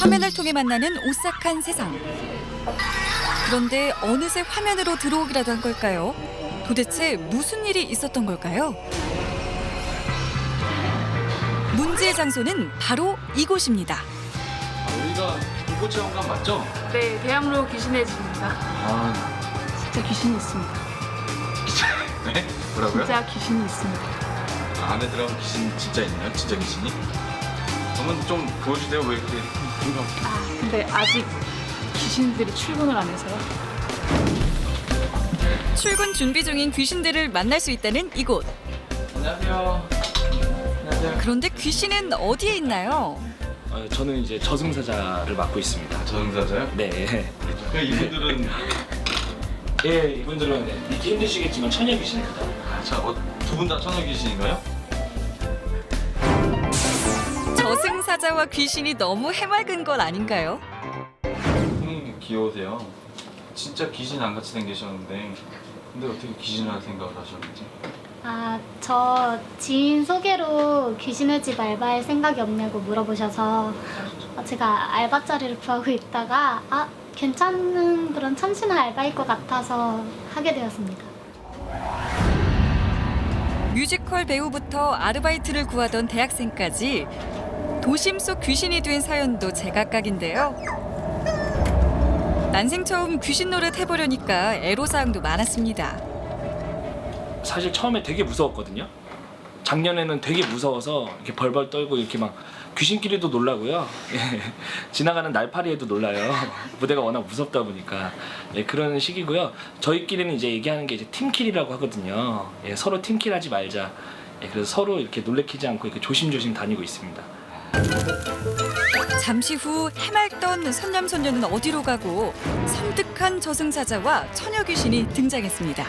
화면을 통해 만나는 오싹한 세상. 그런데 어느새 화면으로 들어오기라도 한 걸까요? 도대체 무슨 일이 있었던 걸까요? 문제의 장소는 바로 이곳입니다. 여기가 불꽃체험관 맞죠? 네, 대학로 귀신의 집입니다. 아, 진짜 귀신이 있습니다. 네? 뭐라고요? 진짜 귀신이 있습니다. 아, 안에 들어가면 귀신 진짜 있나요? 진짜 귀신이? 그러면 좀 보여주세요. 왜 이렇게 아, 근데 아직 귀신들이 출근을 안 해서요. 출근 준비 중인 귀신들을 만날 수 있다는 이곳. 안녕하세요. 안녕하세요. 그런데 귀신은 어디에 있나요? 어, 저는 이제 저승사자를 맡고 있습니다. 저승사자요? 네. 그 이분들은 예, 이분들은 네, 믿기 힘드시겠지만 처녀 귀신입니다. 자, 어, 두분 다 천여 귀신인가요? 사자와 귀신이 너무 해맑은 것 아닌가요? 형님 귀여우세요. 진짜 귀신 안 같이 생기셨는데 근데 어떻게 귀신을 할 생각을 하셨는지? 아, 저 지인 소개로 귀신의 집 알바할 생각이 없냐고 물어보셔서 어, 제가 알바 자리를 구하고 있다가 아, 괜찮은 그런 참신한 알바일 것 같아서 하게 되었습니다. 뮤지컬 배우부터 아르바이트를 구하던 대학생까지 도심 속 귀신이 된 사연도 제각각인데요. 난생 처음 귀신 노릇 해보려니까 애로사항도 많았습니다. 사실 처음에 되게 무서웠거든요. 작년에는 되게 무서워서 이렇게 벌벌 떨고 이렇게 막 귀신끼리도 놀라고요. 예, 지나가는 날파리에도 놀라요. 무대가 워낙 무섭다 보니까 예, 그런 시기고요. 저희끼리는 이제 얘기하는 게 이제 팀킬이라고 하거든요. 예, 서로 팀킬하지 말자. 예, 그래서 서로 이렇게 놀래키지 않고 이렇게 조심조심 다니고 있습니다. 잠시 후 해맑던 선남선녀는 어디로 가고 섬뜩한 저승사자와 처녀 귀신이 등장했습니다.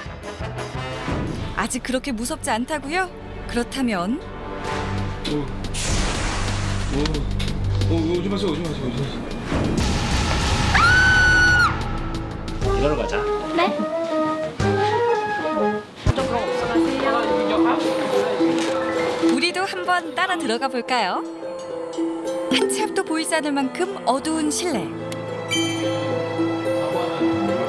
아직 그렇게 무섭지 않다고요? 그렇다면 오, 오, 오지 마세요, 오지 마세요, 오지 마세요. 일하러 가자. 네? 우리도 한번 따라 들어가 볼까요? 한치 앞도 보이지 않을 만큼 어두운 실내.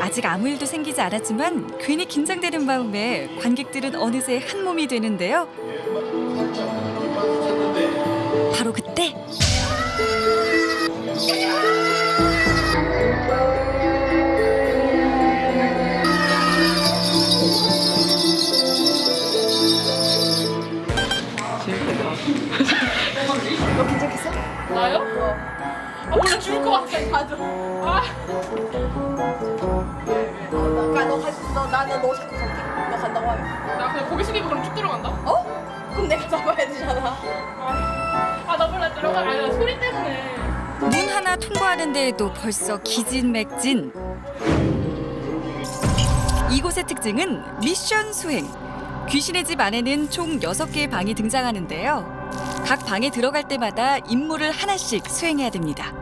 아직 아무 일도 생기지 않았지만 괜히 긴장되는 마음에 관객들은 어느새 한 몸이 되는데요. 바로 그때 나요? 아, 원래 죽을 것 같아. 맞아. 아, 가, 너 가, 너 나는 너 자꾸 갈게. 너 간다고 하면. 나 그냥 고개 숙이고 그럼 쭉 들어간다? 어? 그럼 내가 잡아야 되잖아. 아, 나 몰라. 들어가. 아니, 나 소리 때문에. 문 하나 통과하는 데에도 벌써 기진맥진. 이곳의 특징은 미션 수행. 귀신의 집 안에는 총 6개의 방이 등장하는데요. 각 방에 들어갈 때마다 임무를 하나씩 수행해야 됩니다.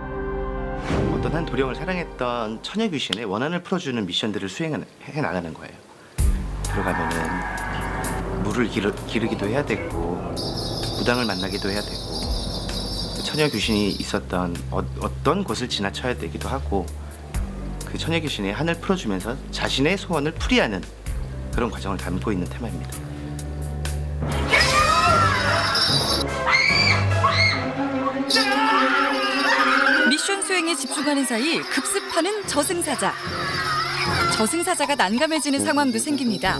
어떤 한 도령을 사랑했던 처녀 귀신의 원한을 풀어주는 미션들을 수행해 나가는 거예요. 들어가면은 물을 기르, 기르기도 해야 되고 무당을 만나기도 해야 되고 그 처녀 귀신이 있었던 어, 어떤 곳을 지나쳐야 되기도 하고 그 처녀 귀신이 한을 풀어주면서 자신의 소원을 풀이하는 그런 과정을 담고 있는 테마입니다. 미션 수행에 집중하는 사이 급습하는 저승사자. 저승사자가 난감해지는 상황도 생깁니다.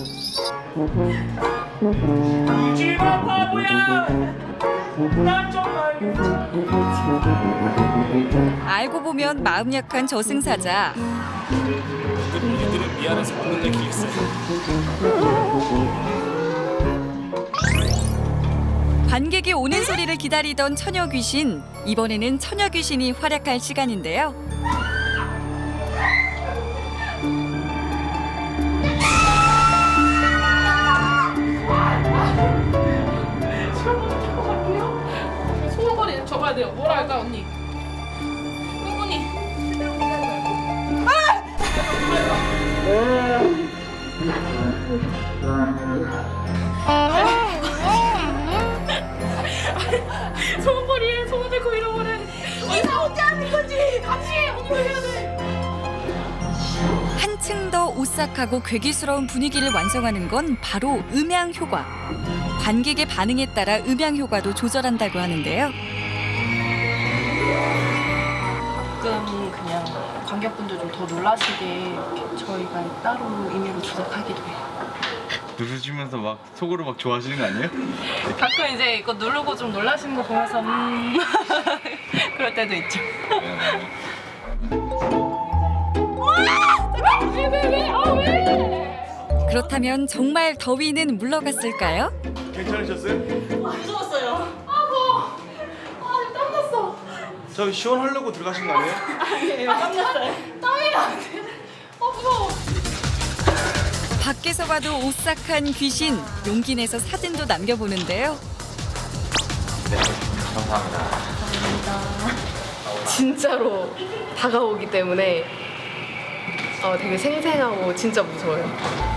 울지마 바보야. 알고 보면 마음 약한 저승사자. 우리들은 미안해서 기했어요. 관객이 오는 소리를 기다리던 처녀 귀신. 이번에는 처녀 귀신이 활약할 시간인데요. 돼요. 뭐라 할까, 언니? 언니. 소 한층 더 오싹하고 괴기스러운 분위기를 완성하는 건 바로 음향 효과. 관객의 반응에 따라 음향 효과도 조절한다고 하는데요. 가끔 그냥 관객분들 좀 더 놀라시게 저희가 따로 임의로 조작하기도 해요. 누르시면서 막 속으로 막 좋아하시는 거 아니에요? 가끔 이제 이거 누르고 좀 놀라시는 거 보면서 음 그럴 때도 있죠. 네, 네. 그렇다면 정말 더위는 물러갔을까요? 무서웠어요. 저 시원하려고 들어가신 거 아니에요? 밖에서 봐도 오싹한 귀신 용기 내서 사진도 남겨보는데요. 진짜로 다가오기 때문에 어, 되게 생생하고 진짜 무서워요.